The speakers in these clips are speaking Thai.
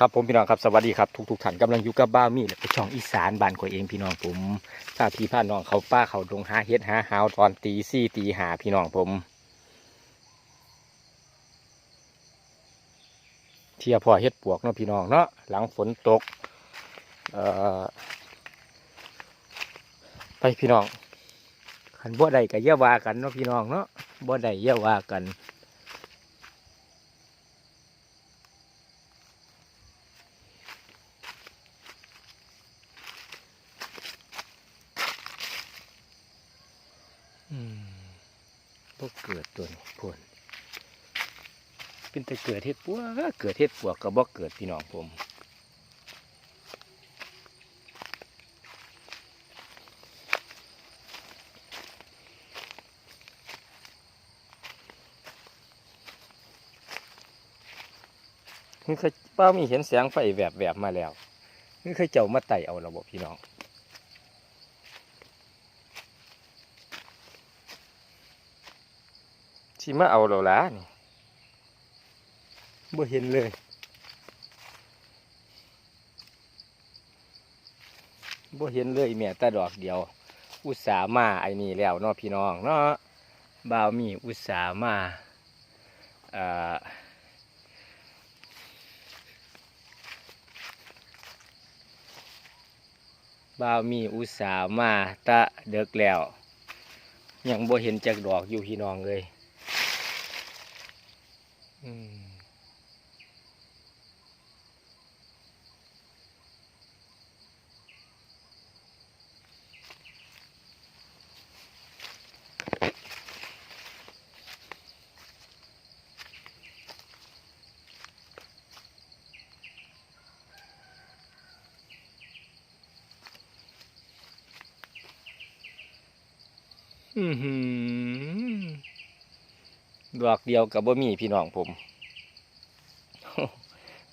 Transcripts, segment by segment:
ครับผมพี่น้องครับสวัสดีครับทุกทุกๆท่านกำลังอยู่กับบ้ามีและช่องอีสานบ้านขอยเองพี่น้องผมถ้าพี่พ่าน้องเขาป้าเขาดงหาเฮ็ดหาหาวตอนตีสี่ตีหาพี่น้องผม เที่ยพอเฮ็ดปวกเนาะพี่น้องเนาะหลังฝนตกเอ่อไปพี่น้องขันบ่ใดก็อย่าว่ากันเนาะพี่น้องเนาะบ่ใดอย่าว่ากัน อืมพวกเกิดตัวนี้พวน เกิดเฮ็ดปัวเกิดเฮ็ดปัวก็บ่เกิดพี่น้องผมนี่เคยป้ามีเห็นแสงไฟแวบๆมาแล้วนี่เคยเจ้ามาไต่เอาระบบพี่น้องสิมาเอาเราละนี่ บ่เห็นเลย บ่เห็นเลยแม่ต่ดอกเดียว อุตส่าห์มาไอ้นี่แล้วเนาะพี่น้องเนาะบ่าวมีอุตส่าห์มาอ่อบ่าวมีอุตส่าห์มาตะเด็กแล้ว ยังบ่เห็นจากดอกอยู่พี่น้องเลย ดอกเดียวกับบ่มีพี่น้องผม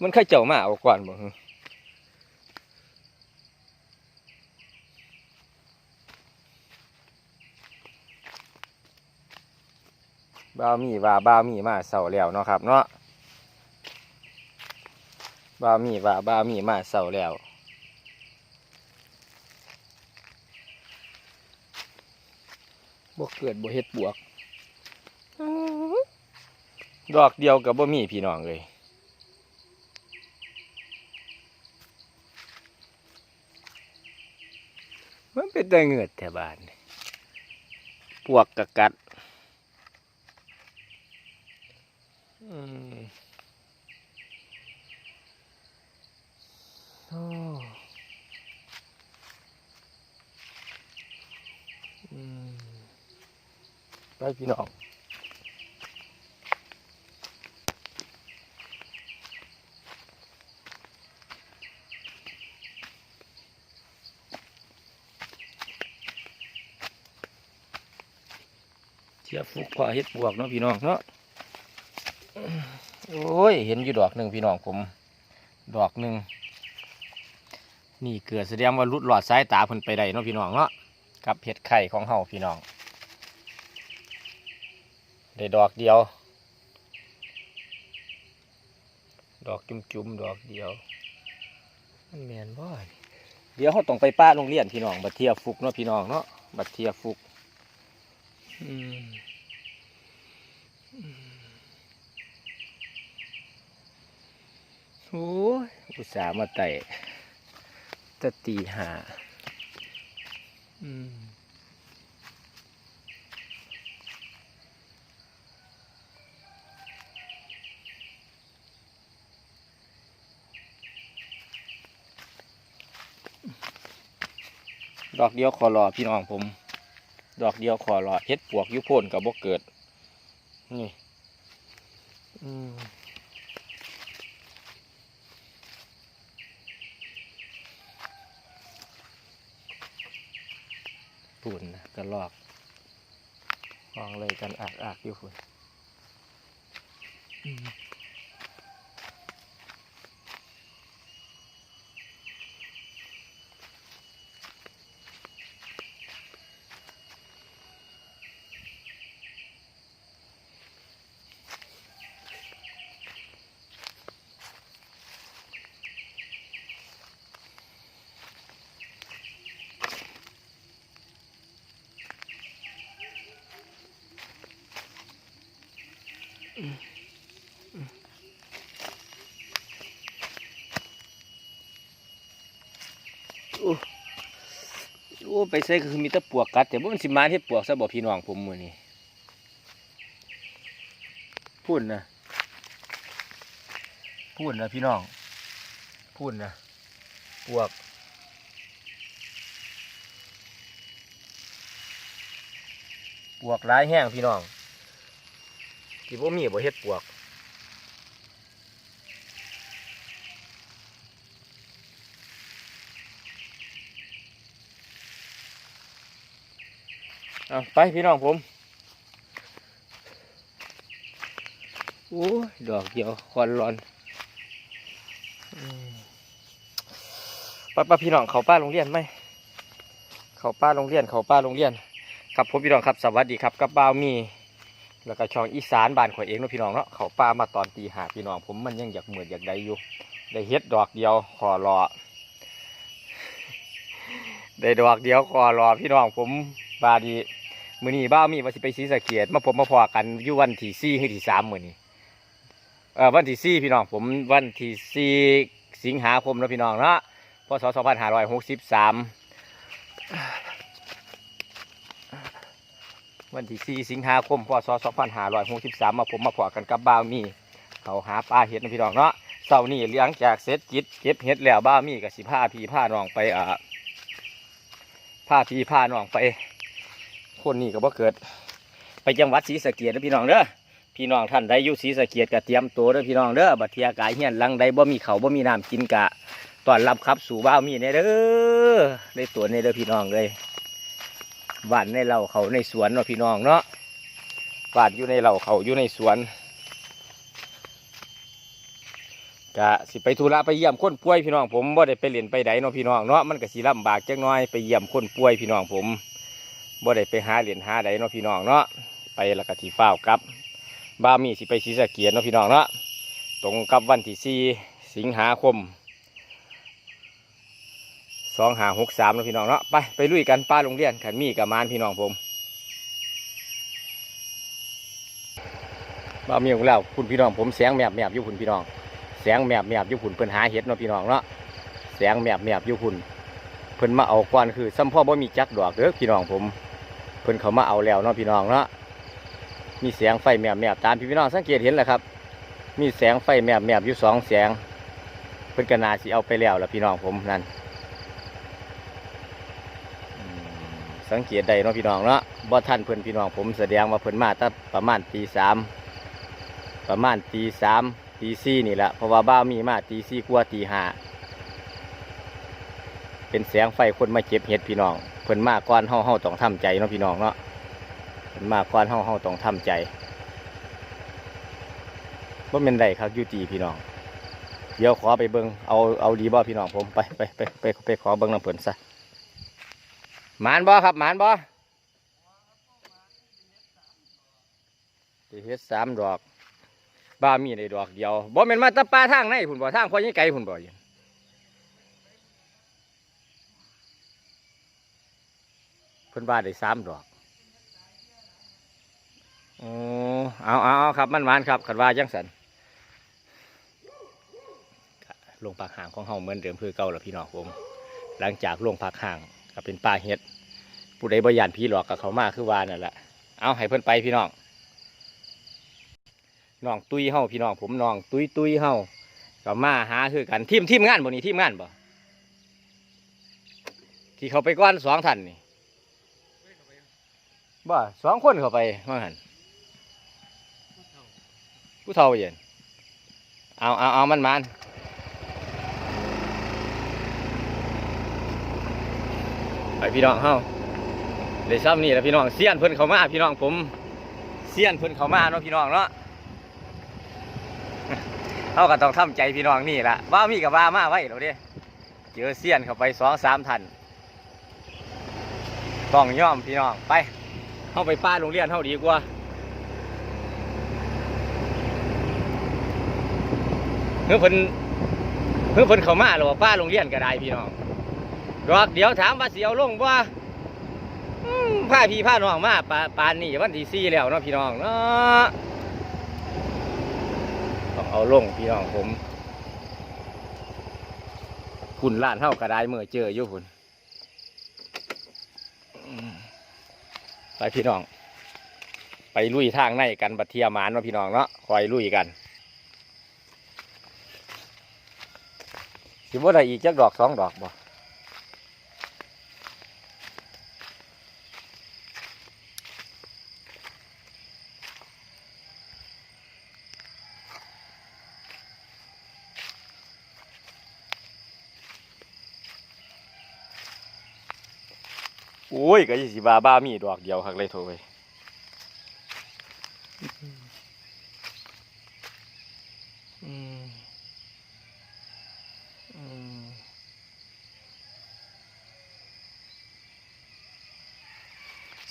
มันเคยเจ้ามาเอาก่อนบ่ฮึบ้าวมีว่าบ้าวมีมาเสาแล้วเนาะครับ เนาะบ้าวมีว่าบ้าวมีมาเสาแล้ว บ่เกิดบ่เฮ็ดบวกดอกเดียวกับบ่มีพี่น้องเลยมันเป็นแต่เหงือดแถวบ้านนี่ปวกกะกัดอืมโอ้อื ไปพี่น้องเทียฟุกพอเฮ็ดบวกเนาะพี่น้องเนาะโอ้ย เห็นอยู่ดอกหนึ่งพี่น้องผม ดอกหนึ่งนี่เกิดแสดงว่ารุดหลอดสายตาเพิ่นไปได้เนาะพี่น้องเนาะกับเห็ดไข่ของเฮาพี่น้อง ได้ดอกเดียว ดอกจุ่มๆดอกเดียว มันแมนบ่นี่เดี๋ยวเขาต้องไปป้าโรงเรียนพี่น้องบัดเทียฟุกเนาะพี่น้องเนาะบัดเทียฟุกอืมอืมโอ้ยอุตส่าห์มาไต่ตะตีหาอืม อกเดียวขอรอพี่น้องผม ดอกเดียวขอรอเฮ็ดปวกยุโพนกับบ่เกิด นี่ปุ่นนะกระลอกมองเลยกันอากอากอยู่ฝุ่น โอ้ไปใส่ก็คือมีแต่ปวกกัดแต่บ่มันสิมาเฮ็ดปวกซะบ่พี่น้องผมมือนี้พูดนะพูดนะพี่น้อง พูดนะปวกปวกร้ายแห้งพี่น้องที่บ่มีบ่เฮ็ดปวก เอาไปพี่น้องผมโอ้ดอกเดียวควันร้อนอืมไป้าป้าพี่น้องเขาป้าโรงเรียนไหมเขาป้าโรงเรียนเขาป้าโรงเรียน ครับผมพี่น้องครับสวัสดีครับกับบ่าวมี แล้วก็ช่องอีสานบ้านข่อยเองเนาะพี่น้องเนาะเขาป้ามาตอนตีหาพี่น้องผมมันยังอยากเหมือนอยากใดอยู่ได้เฮ็ดดอกเดียวขอรอได้ดอกเดียวขอรอพี่น้องผมบาดี มื้อนี้บ้าวมีว่าสิไปศรีสะเกียดมาผมมาพอกันอยู่วันที่สี่หรือที่สามมื้อนี้เออวันที่สี่พี่น้องผมวันที่สี่สิงหาคมนะพี่น้องเนาะพศสองพันห้าร้อยหกสิบสามวันที่สี่สิงหาคมพศสองพันห้าร้อยหกสิบสามมาผมมาพอกันกับบ้าวมีเขาหาปลาเห็ดนะพี่น้องเนาะเสาร์นี้เลี้ยงจากเสร็จจิตเก็บเห็ดแล้วบ้าวมีกับสิผ้าพี่ผ้าน้องไปอ่าพาพี่พาน้องไป คนนี้ก็บ่เกิด ไปจังหวัดศรีสะเกียดนะพี่น้องเด้อพี่น้องท่านใดอยู่ศรีสะเกียดก็เตรียมตัวเด้อพี่น้องเด้อบัดเทียกายเฮียนลังใดบ่มีเขาบ่มีน้ำกินกะต้อนรับครับสู่บ้าวมีเนเด้อได้ตัวเนเด้อพี่น้องเลยบ้านในเราเขาในสวนเนาะพี่น้องเนาะบ้านอยู่ในเราเขาอยู่ในสวนกะสิไปธุระไปเยี่ยมคนป่วยพี่น้องผมบ่ได้ไปเรียนไปใดเนาะพี่น้องเนาะมันก็สิลำบากจักหน้อยไปเยี่ยมคนป่วยพี่น้องผม บ่ได้ไปหาเหรียญหาใดเนาะพี่น้องเนาะไปแล้วก็ที่ฟ้าวกับบ้ามีสิไปศรีสะเกียดเนาะพี่น้องเนาะตรงกับวันที่สี่สิงหาคมสองหาหกสามเนาะพี่น้องเนาะไปไปลุยกันป้าโรงเรียนขันมีกับมานพี่น้องผมบ้ามีของเราคุณพี่น้องผมแสงแมบแมบอยู่คุณพี่น้องแสงแมบแมบอยู่หุ่นเพิ่นหาเห็ดเนาะพี่น้องเนาะแสงแมบแมบอยู่หุ่นเพิ่นมาเอาก่อนคือซ้ำพ่อบ่มีจักดอกเด้อพี่น้องผม เพิ่นเขามาเอาแล้วเนาะพี่น้องเนาะมีแสงไฟแมบแมบตามที่พี่น้องสังเกตเห็นแหละครับ มีแสงไฟแมบแมบอยู่สองแสง เพิ่นกนาสิเอาไปแล้วล่ะพี่น้องผมนั่นสังเกตได้เนาะพี่น้องเนาะบ่ทันเพิ่นพี่น้องผมแสดงว่าเพิ่นมาตั้งประมาณตีสามประมาณตีสามตีสี่นี่แหละเพราะว่าบ้ามีมาตีสี่กว่าตีห้า เป็นแสงไฟคนมาเก็บเห็ดพี่น้องเพิ่นมาก่อนเฮาเฮาต้องทำใจเนาะพี่น้องเนาะเพิ่นมาก่อนเฮาเฮาต้องทำใจว่าเป็นไรครับยูตีพี่น้องเดี๋ยวขอไปเบิงเอาเอาดีบ่พี่น้องผมไปไปไปไปไปขอเบิงน้ำเพิ่นซะหมานบ่ครับหมานบ่เฮ็ดสามดอกบ้ามีในดอกเดียวบ่แม่นมาตะปลาทางไหนพุ่นบ่ทางพอยังไกลพุ่นบ่อยู่ เพิ่นว่าได้สามดอกอ๋อเอาเอาเอาครับมันหวานครับขันว่าจังสันลงปากห่างของเฮาเหมือนเดิมคือเก่าแล้วพี่น้องผม หลังจากลงปากห่างก็เป็นปลาเฮ็ดผู้ใดบ่ยานพี่หลอกกับเขามาคือว่านั่นแหละเอาให้เพิ่นไปพี่น้องน้องตุ้ยเฮาพี่น้องผมน้องตุ้ยตุ้ยเฮาก็มาหาคือกันทีมทีมงานบ่นี่ทีมงานบ่ที่เขาไปก้อนสองท่านนี่ บ่สองคนเข้าไปว่าหันผู้เฒ่าเย็นเอาเอาเอามันมันไปพี่น้องเฮาเลยซ้ำนี่แหละพี่น้องเสี้ยนเพิ่นเขามาพี่น้องผมเสี้ยนเพิ่นเขามาเนาะพี่น้องเนาะเขาก็ต้องทำใจพี่น้องนี่แหละว่ามีกับว่ามาไว้เราเด้เจอเสี้ยนเข้าไปสองสามทันต้องย่อมพี่น้องไป เข้าไปป้าโรงเรียนเท่าดีกว่าเพื่อเพิ่นเพื่อเพิ่นเข้ามาหรือว่าป้าโรงเรียนก็ได้พี่น้องดอกเดี๋ยวถามว่าเสียวลงว่าผ้าพี่ผ้าน้องมาปาปานนี่วันที่สี่แล้วเนาะพี่น้องเนาะต้องเอาลงพี่น้องผมคุณล้านเท่ากระไดเมื่อเจออยู่คุณ พี่น้อง ไปลุยทางในกันบัดเทียมานว่าพี่น้องเนาะคอยลุยกันสิว่าได้อีกจักดอกสองดอกบ่ โอ้ยก็ยี่สิบาบ้ามีดอกเดียวหักเลยโถเว้ย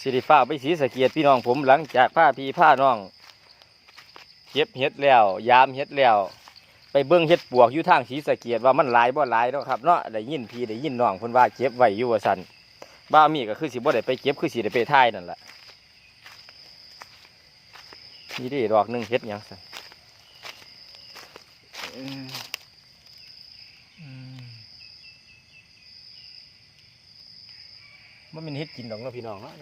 สิริฟ้าไปสีสะเกียดพี่น้องผมหลังจากผ้าพี่ผ้าน้องเก็บเห็ดแล้ว ยามเห็ดแล้ว ไปเบิ้งเห็ดปวกอยู่ทางสีสะเกียดว่ามันหลายบ่หลายเนาะครับเนาะได้ยินพี่ได้ยินน้องเพิ่นว่าเก็บไว้อยู่ว่าซั่น บ้ามีก็คือสิบ่ได้ไปเก็บคือสิได้ไปท่ายนั่นแหละนี่ดิดอกหนึ่งเฮ็ดยังสั่นมันเป็นเฮ็ดกินดอกเนาะพี่น้องเนาะ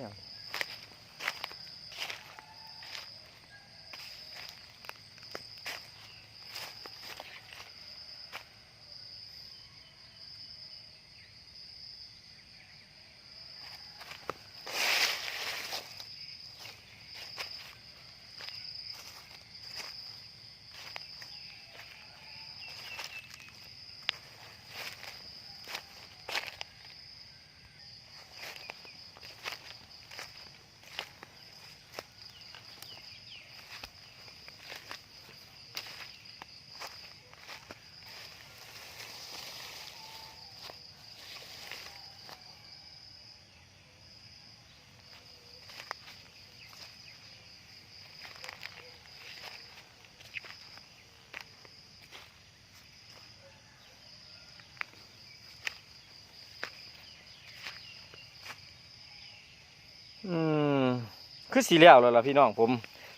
คือสีแล้วแล้วล่ะพี่น้องผม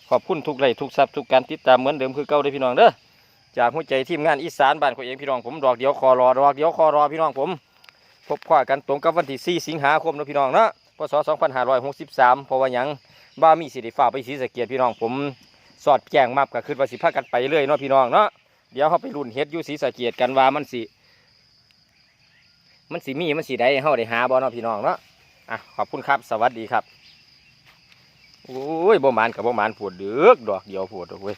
ขอบคุณทุกไลค์ทุกซับทุกการติดตามเหมือนเดิมคือเก่าเด้พี่น้องเด้อจากหัวใจทีมงานอีสานบ้านของเองพี่น้องผมดอกเดียวคอรอดอกเดียวคอรอพี่น้องผม พบข้อกันตรงกับวันที่4สิงหาคมนะพี่น้องเนาะพศ2563เพราะว่าหยังบ้ามีสิริฟ้าไปศรีสะเกียดพี่น้องผมสอดแจ้งมับก็คือว่าสิพากันไปเรื่อยเนาะพี่น้องเนาะเดี๋ยวเขาไปรุ่นเฮ็ดอยู่ศรีสะเกียดกันว่ามันสิมันสิมีมันสิได้เฮาได้หาบ่เนาะพี่น้องเนาะอะขอบคุณครับสวัสดีครับ โอ้ยบ่หมานกับบ่หมานปวดเดือกดอกเดียวปวดดอกเว้ย